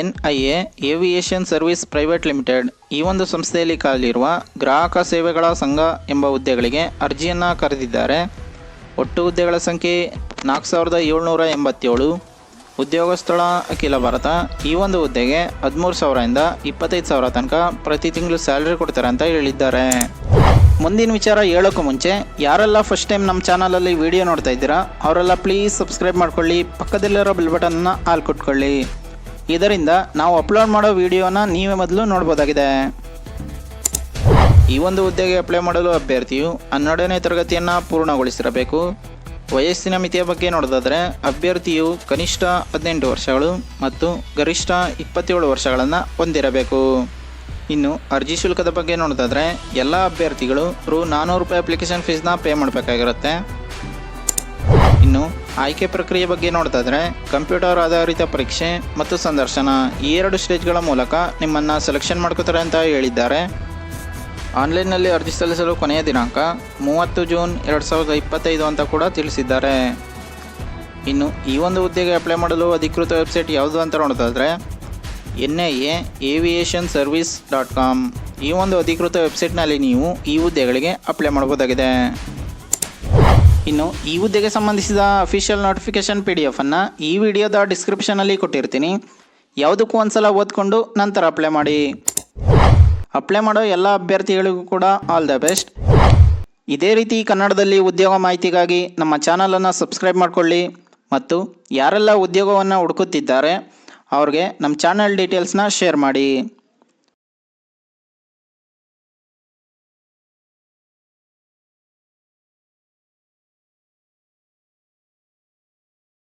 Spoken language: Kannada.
N I A aviation service private limited ಈ ಒಂದು ಸಂಸ್ಥೆಯಲ್ಲಿ ಕಾಲಿರುವ ಗ್ರಾಹಕ ಸೇವೆಗಳ ಸಂಘ ಎಂಬ ಹುದ್ದೆಗಳಿಗೆ ಅರ್ಜಿಯನ್ನು ಕರೆದಿದ್ದಾರೆ. ಒಟ್ಟು ಹುದ್ದೆಗಳ ಸಂಖ್ಯೆ ನಾಲ್ಕು ಸಾವಿರದ ಏಳ್ನೂರ ಎಂಬತ್ತೇಳು. ಉದ್ಯೋಗ ಸ್ಥಳ ಅಖಿಲ ಭಾರತ ಈ ಒಂದು ಹುದ್ದೆಗೆ ಹದಿಮೂರು ಸಾವಿರದಿಂದ ಇಪ್ಪತ್ತೈದು ಸಾವಿರ ತನಕ ಪ್ರತಿ ತಿಂಗಳು ಸ್ಯಾಲ್ರಿ ಕೊಡ್ತಾರೆ ಅಂತ ಹೇಳಿದ್ದಾರೆ. ಮುಂದಿನ ವಿಚಾರ ಹೇಳೋಕ್ಕೂ ಮುಂಚೆ, ಯಾರೆಲ್ಲ ಫಸ್ಟ್ ಟೈಮ್ ನಮ್ಮ ಚಾನಲಲ್ಲಿ ವಿಡಿಯೋ ನೋಡ್ತಾ ಇದ್ದೀರಾ, ಅವರೆಲ್ಲ ಪ್ಲೀಸ್ ಸಬ್ಸ್ಕ್ರೈಬ್ ಮಾಡ್ಕೊಳ್ಳಿ, ಪಕ್ಕದಲ್ಲಿರೋ ಬೆಲ್ ಬಟನ್ನ ಆಲ್ ಕೊಟ್ಕೊಳ್ಳಿ. ಇದರಿಂದ ನಾವು ಅಪ್ಲೋಡ್ ಮಾಡೋ ವಿಡಿಯೋನ ನೀವೇ ಮೊದಲು ನೋಡ್ಬೋದಾಗಿದೆ. ಈ ಒಂದು ಹುದ್ದೆಗೆ ಅಪ್ಲೈ ಮಾಡಲು ಅಭ್ಯರ್ಥಿಯು ಹನ್ನೆರಡನೇ ತರಗತಿಯನ್ನು ಪೂರ್ಣಗೊಳಿಸಿರಬೇಕು. ವಯಸ್ಸಿನ ಮಿತಿಯ ಬಗ್ಗೆ ನೋಡೋದಾದರೆ, ಅಭ್ಯರ್ಥಿಯು ಕನಿಷ್ಠ ಹದಿನೆಂಟು ವರ್ಷಗಳು ಮತ್ತು ಗರಿಷ್ಠ ಇಪ್ಪತ್ತೇಳು ವರ್ಷಗಳನ್ನು ಹೊಂದಿರಬೇಕು. ಇನ್ನು ಅರ್ಜಿ ಶುಲ್ಕದ ಬಗ್ಗೆ ನೋಡೋದಾದರೆ, ಎಲ್ಲ ಅಭ್ಯರ್ಥಿಗಳು ರು ನಾನ್ನೂರು ರೂಪಾಯಿ ಅಪ್ಲಿಕೇಶನ್ ಫೀಸ್ನ ಪೇ ಮಾಡಬೇಕಾಗಿರುತ್ತೆ. ಇನ್ನು ಆಯ್ಕೆ ಪ್ರಕ್ರಿಯೆ ಬಗ್ಗೆ ನೋಡೋದಾದರೆ ಕಂಪ್ಯೂಟರ್ ಆಧಾರಿತ ಪರೀಕ್ಷೆ ಮತ್ತು ಸಂದರ್ಶನ ಈ ಎರಡು ಸ್ಟೇಜ್ಗಳ ಮೂಲಕ ನಿಮ್ಮನ್ನು ಸೆಲೆಕ್ಷನ್ ಮಾಡ್ಕೋತಾರೆ ಅಂತ ಹೇಳಿದ್ದಾರೆ. ಆನ್ಲೈನ್ನಲ್ಲಿ ಅರ್ಜಿ ಸಲ್ಲಿಸಲು ಕೊನೆಯ ದಿನಾಂಕ ಮೂವತ್ತು ಜೂನ್ ಎರಡು ಸಾವಿರದ ಇಪ್ಪತ್ತೈದು ಅಂತ ಕೂಡ ತಿಳಿಸಿದ್ದಾರೆ. ಇನ್ನು ಈ ಒಂದು ಹುದ್ದೆಗೆ ಅಪ್ಲೈ ಮಾಡಲು ಅಧಿಕೃತ ವೆಬ್ಸೈಟ್ ಯಾವುದು ಅಂತ ನೋಡೋದಾದರೆ N I A aviation service dot com. ಈ ಒಂದು ಅಧಿಕೃತ ವೆಬ್ಸೈಟ್ನಲ್ಲಿ ನೀವು ಈ ಹುದ್ದೆಗಳಿಗೆ ಅಪ್ಲೈ ಮಾಡಬಹುದಾಗಿದೆ ಇನ್ನು ಈ ಹುದ್ದೆಗೆ ಸಂಬಂಧಿಸಿದ ಅಫಿಷಿಯಲ್ ನೋಟಿಫಿಕೇಶನ್ ಪಿ ಡಿ ಎಫನ್ನು ಈ ವಿಡಿಯೋದ ಡಿಸ್ಕ್ರಿಪ್ಷನಲ್ಲಿ ಕೊಟ್ಟಿರ್ತೀನಿ. ಯಾವುದಕ್ಕೂ ಒಂದ್ಸಲ ಓದ್ಕೊಂಡು ನಂತರ ಅಪ್ಲೈ ಮಾಡಿ. ಅಪ್ಲೈ ಮಾಡೋ ಎಲ್ಲ ಅಭ್ಯರ್ಥಿಗಳಿಗೂ ಕೂಡ ಆಲ್ ದ ಬೆಸ್ಟ್ ಇದೇ ರೀತಿ ಕನ್ನಡದಲ್ಲಿ ಉದ್ಯೋಗ ಮಾಹಿತಿಗಾಗಿ ನಮ್ಮ ಚಾನಲನ್ನು ಸಬ್ಸ್ಕ್ರೈಬ್ ಮಾಡಿಕೊಳ್ಳಿ. ಮತ್ತು ಯಾರೆಲ್ಲ ಉದ್ಯೋಗವನ್ನು ಹುಡುಕುತ್ತಿದ್ದಾರೆ, ಅವ್ರಿಗೆ ನಮ್ಮ ಚಾನಲ್ ಡೀಟೇಲ್ಸ್ನ ಶೇರ್ ಮಾಡಿ.